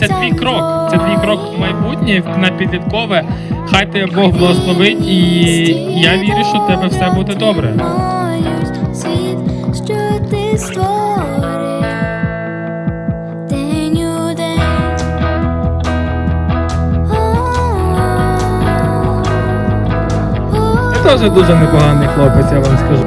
Це твій крок. Це твій крок в майбутнє на підліткове. Хай тебе Бог благословить, і я вірю, що в тебе все буде добре. Світ, що ти створив. Теж дуже непоганий хлопець, я вам скажу.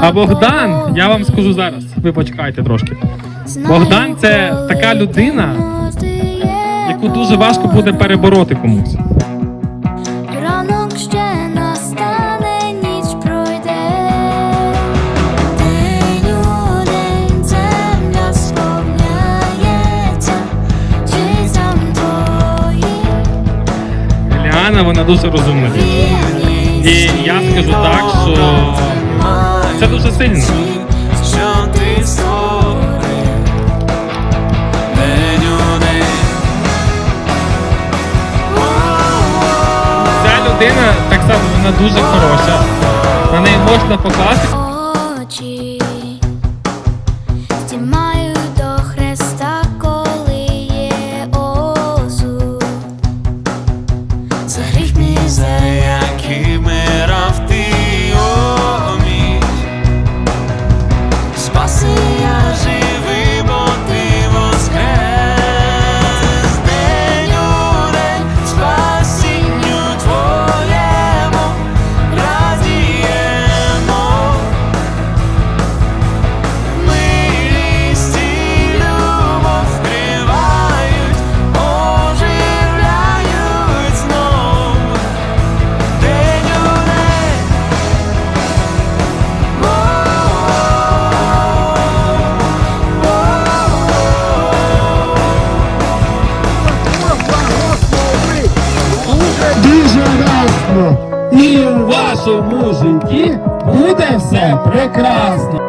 А Богдан, я вам скажу зараз. Ви почекайте трошки. Богдан це така людина, Яку дуже важко буде перебороти комусь. Ліана, вона дуже розумна. І я скажу так, що це дуже сильно. Ця людина так само вона дуже хороша. На неї можна покласти. І у вашому житті буде все прекрасно.